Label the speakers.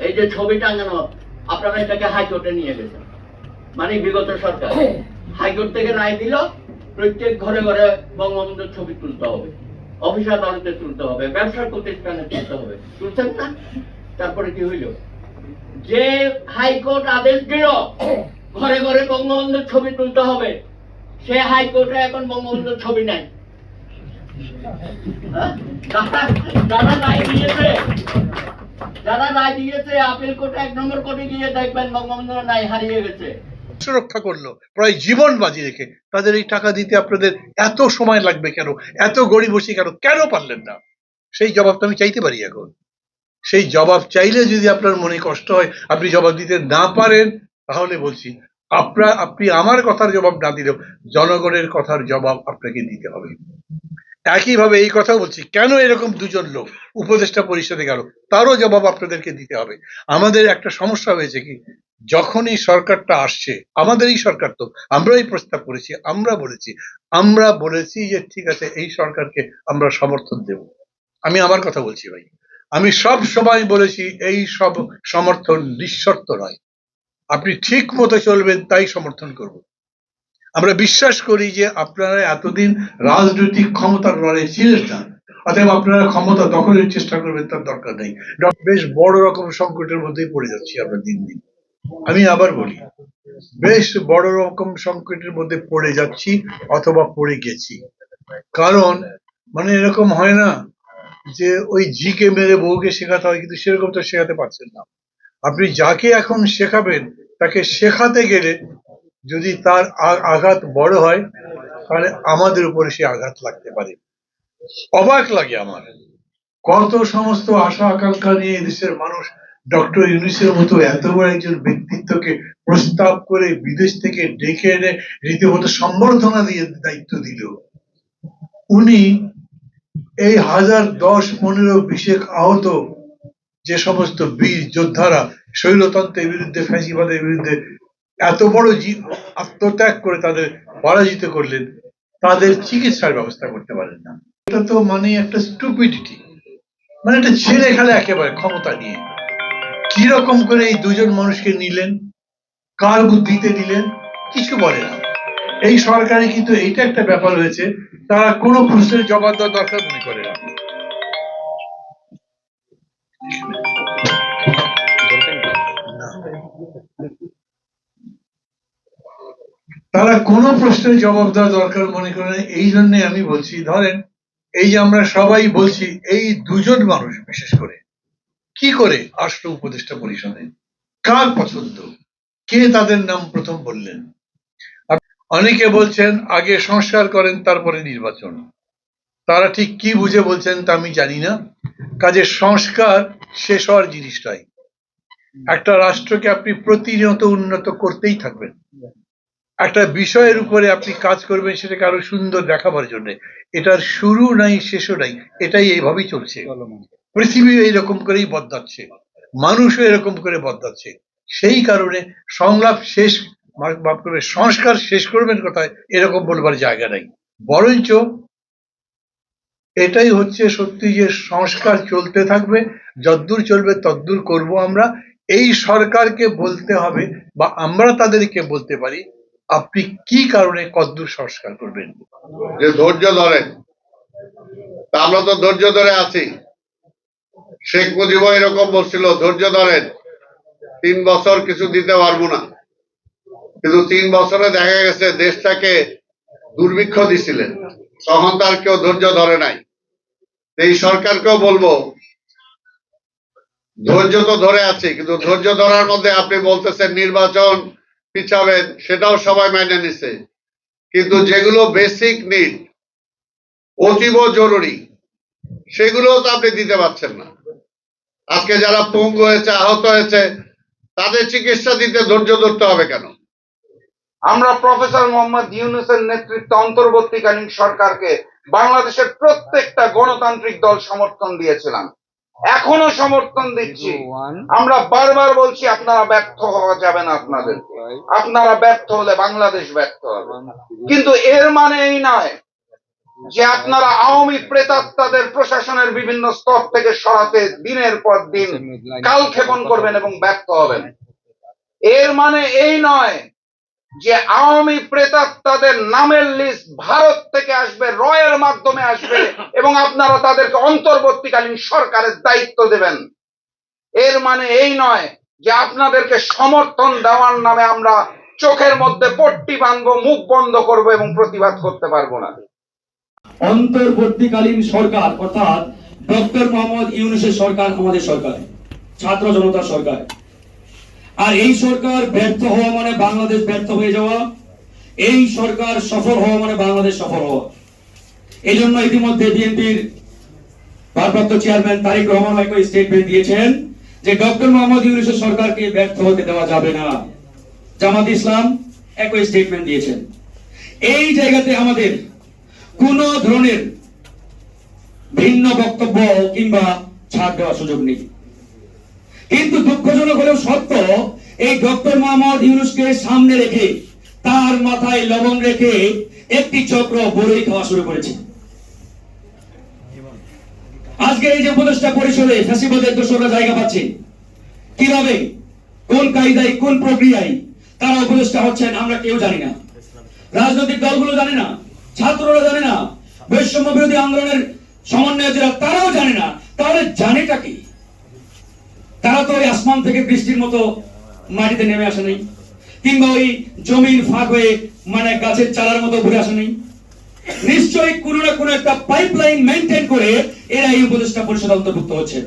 Speaker 1: এই যে ছবি টাঙানো, আপনারা এটাকে হাইকোর্টে নিয়ে গেছেন। মানে বিগত সরকার। হাইকোর্ট থেকে রায় দিল, প্রত্যেক ঘরে ঘরে বঙ্গবন্ধুর ছবি তুলতে হবে। অফিস আদালতে তুলতে হবে, ব্যবসা প্রতিষ্ঠানে তুলতে হবে। তুলছেন না? তারপরে কি হইল? যে হাইকোর্ট আদেশ দিল, ঘরে ঘরে বঙ্গবন্ধুর ছবি তুলতে হবে, সে হাইকোর্টে এখন বঙ্গবন্ধুর ছবি নাই। হ্যাঁ? যারা- যারা রায় দিয়েছে। যারা রায় দিয়েছে আপিল কোর্টে এক নম্বর কোর্টে গিয়ে দেখবেন বঙ্গবন্ধু হারিয়ে গেছে।
Speaker 2: করল, প্রায় জীবন বাজি রেখে। তাদের এই টাকা দিতে আপনাদের এত সময় লাগবে কেন? এত গড়ি বসি কেন? কেন পারলেন না? সেই জবাবটা আমি চাইতে পারি এখন। সেই জবাব চাইলে যদি আপনার মনে কষ্ট হয়, আপনি জবাব দিতে না পারেন, তাহলে বলছি, আপনার, আপনি আমার কথার জবাব না দিলেও জনগণের কথার জবাব আপনাকে দিতে হবে। একইভাবে এই কথা বলছি, কেন এরকম দুজন লোক উপদেষ্টা পরিষদে গেল? তারও জবাব আপনাদেরকে দিতে হবে। আমাদের একটা সমস্যা হয়েছে কি, যখনই সরকারটা আসছে, আমাদেরই সরকার তো, আমরাই প্রস্তাব করেছি, আমরা বলেছি। আমরা বলেছি যে ঠিক আছে, এই সরকারকে আমরা সমর্থন দেব। আমি আমার কথা বলছি ভাই। আমি সব সময় বলেছি, এই সব সমর্থন নিঃশর্ত নয়। আপনি ঠিক মতো চলবেন, তাই সমর্থন করব। আমরা বিশ্বাস করি যে আপনারা এতদিন রাজনৈতিক ক্ষমতার লড়াই ছিলেন না। অতএব আপনারা ক্ষমতা দখলের চেষ্টা করবেন, তার দরকার নেই। বেশ বড় রকম সংকটের মধ্যেই পড়ে যাচ্ছি আমরা দিন দিন। আমি আবার বলি, বেশ বড় রকম সংকটের মধ্যে পড়ে যাচ্ছি অথবা পড়ে গেছি। কারণ মানে এরকম হয় না যে ওই ঝিকে মেরে বউকে শেখাতে হয়, কিন্তু সেরকম তো শেখাতে পারছেন না। আপনি যাকে এখন শেখাবেন, তাকে শেখাতে গেলে যদি তার আঘাত বড় হয়, তাহলে আমাদের উপরে সে আঘাত লাগতে পারে। অবাক লাগে আমার। কত সমস্ত আশা আকাঙ্ক্ষা নিয়ে দেশের মানুষ ডক্টর ইউনিসের মতো এত বড় একজন ব্যক্তিত্বকে প্রস্তাব করে বিদেশ থেকে ডেকে এনে রীতিমতো সম্বর্ধনা দিয়ে দায়িত্ব দিল। উনি এই হাজার দশ, পনেরো, বিশেক আহত যে সমস্ত বীর যোদ্ধারা, শৈলতন্ত্রের বিরুদ্ধে, ফ্যাসিবাদের বিরুদ্ধে এত বড় জি- আত্মত্যাগ করে তাদের পরাজিত করলেন, তাদের চিকিৎসার ব্যবস্থা করতে পারেন না। এটা তো মানে একটা স্টুপিডিটি মানে একটা ছেলে খেলা একেবারে ক্ষমতা নিয়ে। কি রকম করে এই দুজন মানুষকে নিলেন, কার বুদ্ধিতে নিলেন, কিছু বলে না। এই সরকারে কিন্তু এইটা একটা ব্যাপার হয়েছে, তারা কোনো প্রশ্নের জবাব দেওয়ার দরকার মনে করে না। তারা কোনো প্রশ্নের জবাব দেওয়া দরকার মনে করে না, এই জন্য আমি বলছি, ধরেন এই যে আমরা সবাই বলছি, এই দুজন মানুষ বিশেষ করে, কি করে আসলো উপদেষ্টা পরিষদে? কার পছন্দ? কে তাদের নাম প্রথম বললেন? অনেকে বলছেন, আগে সংস্কার করেন, তারপরে নির্বাচন। তারা ঠিক কি বুঝে বলছেন তা আমি জানি না। কাজে সংস্কার শেষ হওয়ার জিনিসটাই। একটা রাষ্ট্রকে আপনি প্রতিনিয়ত উন্নত করতেই থাকবেন। একটা বিষয়ের উপরে আপনি কাজ করবেন সেটাকে আরও সুন্দর দেখাবার জন্য। এটার শুরু নাই, শেষও নাই, এটাই এইভাবেই চলছে। পৃথিবী এইরকম করেই বদলাচ্ছে, মানুষও এরকম করে বদলাচ্ছে। সেই কারণে সংলাপ শেষ করবে সংস্কার শেষ করবেন কোথায়, এরকম বলবার জায়গা নাই। বরঞ্চ এটাই হচ্ছে সত্যি যে সংস্কার চলতে থাকবে, যদ্দূর চলবে তদ্দূর করব আমরা। এই সরকারকে বলতে হবে বা আমরা তাদেরকে বলতে পারি আপনি কি কারণে কদ্দূর সংস্কার করবেন?
Speaker 3: যে ধৈর্য ধরেন। তা আমরা তো ধৈর্য ধরে আছি। শেখ মুজিব এরকম বলছিল, ধৈর্য ধরেন, তিন বছর কিছু দিতে পারব না। কিন্তু তিন বছরে দেখা গেছে দেশটাকে দুর্ভিক্ষ দিছিলেন। তখন তার কেউ ধৈর্য ধরে নাই। এই সরকারকেও বলব, ধৈর্য তো ধরে আছে, কিন্তু ধৈর্য ধরার মধ্যে আপনি বলতেছেন নির্বাচন পিছাবেন সেটাও সবাই মেনে নিছে। কিন্তু যেগুলো বেসিক নিড অতীব জরুরি সেগুলো তো আপনি দিতে পারছেন না। আজকে যারা পঙ্গু হয়েছে, আহত হয়েছে, তাদের চিকিৎসা দিতে ধৈর্য ধরতে হবে কেন?
Speaker 4: আমরা প্রফেসর মোহাম্মদ ইউনুসের নেতৃত্বে অন্তর্বর্তীকালীন সরকারকে বাংলাদেশের প্রত্যেকটা গণতান্ত্রিক দল সমর্থন দিয়েছিলাম। এখনও সমর্থন দিচ্ছি। আমরা বারবার বলছি আপনারা ব্যর্থ হওয়া যাবে না আপনাদের। আপনারা ব্যর্থ হলে বাংলাদেশ ব্যর্থ হবে। কিন্তু এর মানে এই নয় যে আপনারা আওয়ামী প্রেতাত্মাদের প্রশাসনের বিভিন্ন স্তর থেকে সরাতে দিনের পর দিন কাল কালক্ষেপণ করবেন এবং ব্যর্থ হবেন। এর মানে এই নয় যে আওয়ামী প্রেতাত্মাদের নামের লিস্ট ভারত থেকে আসবে রয়ের মাধ্যমে আসবে এবং আপনারা তাদেরকে অন্তর্বর্তীকালীন সরকারের দায়িত্ব দেবেন। এর মানে এই নয় যে আপনাদেরকে সমর্থন দেওয়ার নামে আমরা চোখের মধ্যে পট্টি বাঁধবো মুখ বন্ধ করব এবং প্রতিবাদ করতে পারব না।
Speaker 5: অন্তর্বর্তীকালীন সরকার অর্থাৎ ডক্টর মোহাম্মদ ইউনুসের সরকার আমাদের সরকার ছাত্র জনতার সরকার। আর এই সরকার ব্যর্থ হওয়া মানে বাংলাদেশ ব্যর্থ হয়ে যাওয়া। এই সরকার সফল হওয়া মানে বাংলাদেশ সফল হওয়া। এই জন্য ইতিমধ্যে বিএনপির ভারপ্রাপ্ত চেয়ারম্যান তারিক রহমান একই স্টেটমেন্ট দিয়েছেন যে ডক্টর মোহাম্মদ ইউনুসের সরকারকে ব্যর্থ হতে দেওয়া যাবে না। জামাত ইসলাম একই স্টেটমেন্ট দিয়েছেন। এই জায়গাতে আমাদের কোন ধরনের ভিন্ন বক্তব্য কিংবা ছাড় দেওয়ার সুযোগ নেই। কিন্তু দুঃখজনক হলেও সত্য, এই ডক্টর মোহাম্মদ ইউনুসকে সামনে রেখে, তার মাথায় লবণ রেখে একটি চক্র বড়ই খাওয়া শুরু করেছে। আজকে এই যে উপদেষ্টা পরিষদে ফ্যাসিবাদের দোষরা জায়গা পাচ্ছে, কীভাবে, কোন কায়দায়, কোন প্রক্রিয়ায় তারা উপদেষ্টা হচ্ছেন আমরা কেউ জানি না। রাজনৈতিক দলগুলো জানে না, ছাত্ররা জানে না, বৈষম্য বিরোধী আন্দোলনের সমন্বয় যারা তারাও জানে না, তাহলে জানেটা কি? তারা তো ওই আসমান থেকে বৃষ্টির মতো মাটিতে নেমে আসে নাই। কিংবা ওই জমির ফাঁক হয়ে মানে গাছের চালার মতো ঘুরে আসে নাই। নিশ্চয়ই কোনো না কোনো একটা পাইপলাইন মেনটেন করে এরা এই উপদেষ্টা পরিষদ অন্তর্ভুক্ত হচ্ছে।